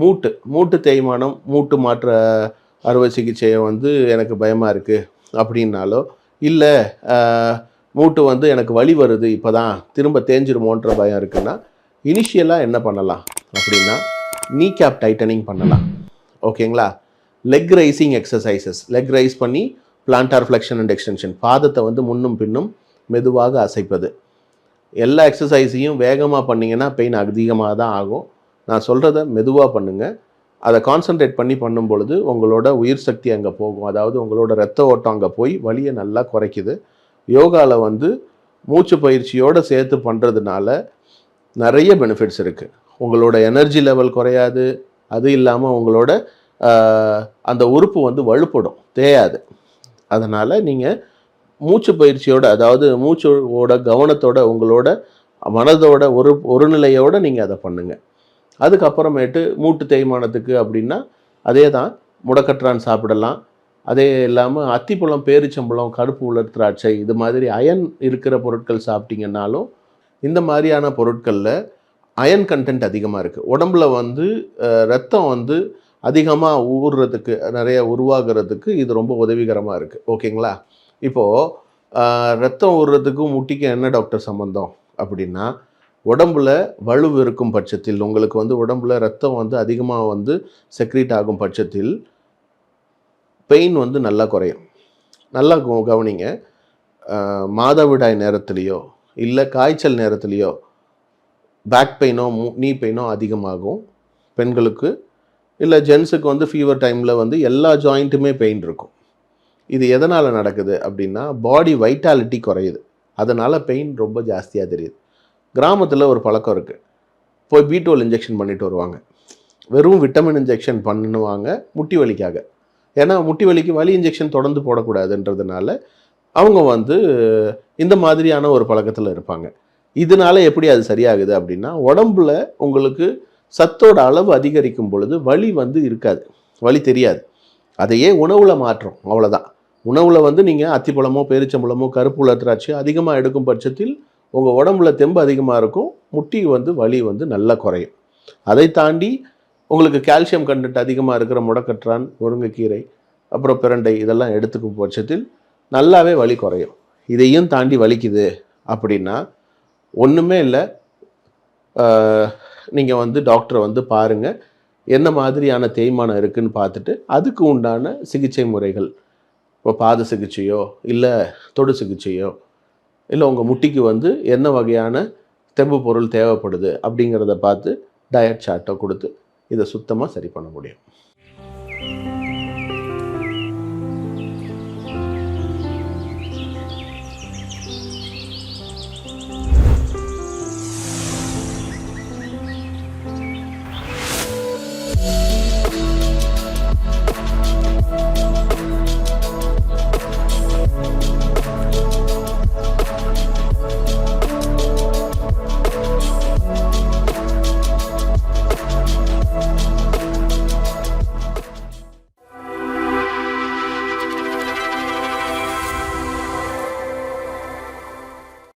மூட்டு மூட்டு தேய்மானம் மூட்டு மாற்ற அறுவை சிகிச்சையை வந்து எனக்கு பயமாக இருக்குது அப்படின்னாலோ இல்லை மூட்டு வந்து எனக்கு வலி வருது இப்போ தான் திரும்ப தேஞ்சிருமோன்ற பயம் இருக்குன்னா இனிஷியலாக என்ன பண்ணலாம் அப்படின்னா நீ கேப் டைட்டனிங் பண்ணலாம். ஓகேங்களா? Leg raising exercises leg raise பண்ணி பிளான்டார் ஃப்ளெக்ஷன் அண்ட் எக்ஸ்டென்ஷன் பாதத்தை வந்து முன்னும் பின்னும் மெதுவாக அசைப்பது. எல்லா எக்ஸசைஸையும் வேகமாக பண்ணிங்கன்னா பெயின் அதிகமாக தான் ஆகும். நான் சொல்கிறத மெதுவாக பண்ணுங்கள் அதை கான்சென்ட்ரேட் பண்ணி பண்ணும் பொழுது உங்களோட உயிர் சக்தி அங்கே போகும். அதாவது உங்களோட ரத்த ஓட்டம் அங்கே போய் வலியை நல்லா குறைக்குது. யோகாவில் வந்து மூச்சு பயிற்சியோடு சேர்த்து பண்ணுறதுனால நிறைய பெனிஃபிட்ஸ் இருக்குது உங்களோட எனர்ஜி லெவல் குறையாது. அது இல்லாமல் உங்களோட அந்த உறுப்பு வந்து வலுப்படும். தேயாது. அதனால் நீங்கள் மூச்சு பயிற்சியோட அதாவது மூச்சோட கவனத்தோட உங்களோட மனதோட ஒரு ஒருநிலையோட நீங்கள் அதை பண்ணுங்கள் அதுக்கப்புறமேட்டு மூட்டு தேய்மானத்துக்கு அப்படின்னா அதே தான் முடக்கற்றான் சாப்பிடலாம். அதே இல்லாமல் அத்திப்பழம் பேரிச்சம்பழம் கருப்பு உலர் திராட்சை இது மாதிரி அயன் இருக்கிற பொருட்கள் சாப்பிட்டிங்கன்னாலும் இந்த மாதிரியான பொருட்களில் அயன் கண்டென்ட் அதிகமாக இருக்குது உடம்புல வந்து ரத்தம் வந்து அதிகமாக ஊறுறதுக்கு நிறைய உருவாகிறதுக்கு இது ரொம்ப உதவிகரமாக இருக்குது ஓகேங்களா? இப்போது ரத்தம் ஊறுறதுக்கும் முட்டிக்கும் என்ன டாக்டர் சம்மந்தம் அப்படின்னா உடம்புல வலு இருக்கும் பட்சத்தில் உங்களுக்கு வந்து உடம்புல ரத்தம் வந்து அதிகமாக வந்து செக்ரீட் ஆகும் பட்சத்தில் பெயின் வந்து நல்லா குறையும். நல்லா கவனிங்க. மாதவிடாய் நேரத்துலேயோ இல்லை காய்ச்சல் நேரத்துலேயோ பேக் பெயினோ நீ பெயினோ அதிகமாகும். பெண்களுக்கு இல்லை ஜென்ஸுக்கு வந்து ஃபீவர் டைமில் வந்து எல்லா ஜாயிண்ட்டுமே பெயின் இருக்கும். இது எதனால் நடக்குது அப்படின்னா பாடி வைட்டாலிட்டி குறையுது. அதனால் பெயின் ரொம்ப ஜாஸ்தியாக தெரியுது. கிராமத்தில் ஒரு பழக்கம் இருக்குது போய் பீட்டோல் இன்ஜெக்ஷன் பண்ணிட்டு வருவாங்க. வெறும் விட்டமின் இன்ஜெக்ஷன் பண்ணுவாங்க முட்டி வலிக்காக. ஏன்னா முட்டி வலிக்கு வலி இன்ஜெக்ஷன் தொடர்ந்து போடக்கூடாதுன்றதுனால அவங்க வந்து இந்த மாதிரியான ஒரு பழக்கத்தில் இருப்பாங்க. இதனால எப்படி அது சரியாகுது அப்படின்னா உடம்புல உங்களுக்கு சத்தோட அளவு அதிகரிக்கும் பொழுது வலி வந்து இருக்காது. வலி தெரியாது. அதையே உணவில் மாற்றம் அவ்வளோதான் உணவில் வந்து நீங்கள் அத்திப்பழமோ பேரிச்சம்பழமோ கருப்பு உலர் திராட்சை அதிகமாக எடுக்கும் பட்சத்தில் உங்கள் உடம்புல தெம்பு அதிகமாக இருக்கும் முட்டி வந்து வலி வந்து நல்லா குறையும். அதை தாண்டி உங்களுக்கு கால்சியம் கண்டென்ட் அதிகமாக இருக்கிற முடக்கற்றான் முருங்கைக்கீரை அப்புறம் பிரண்டை இதெல்லாம் எடுத்துக்கும் பட்சத்தில் நல்லாவே வலி குறையும். இதையும் தாண்டி வலிக்குது அப்படின்னா ஒன்றுமே இல்லை. நீங்கள் வந்து டாக்டரை வந்து பாருங்கள் என்ன மாதிரியான தேய்மானம் இருக்குன்னு பார்த்துட்டு அதுக்கு உண்டான சிகிச்சை முறைகள். இப்போ பாத சிகிச்சையோ இல்லை தொடு சிகிச்சையோ இல்லை உங்கள் முட்டிக்கு வந்து என்ன வகையான தெம்பு பொருள் தேவைப்படுது அப்படிங்கிறத பார்த்து டயட் சார்ட்டை கொடுத்து இதை சுத்தமாக சரி பண்ண முடியும்.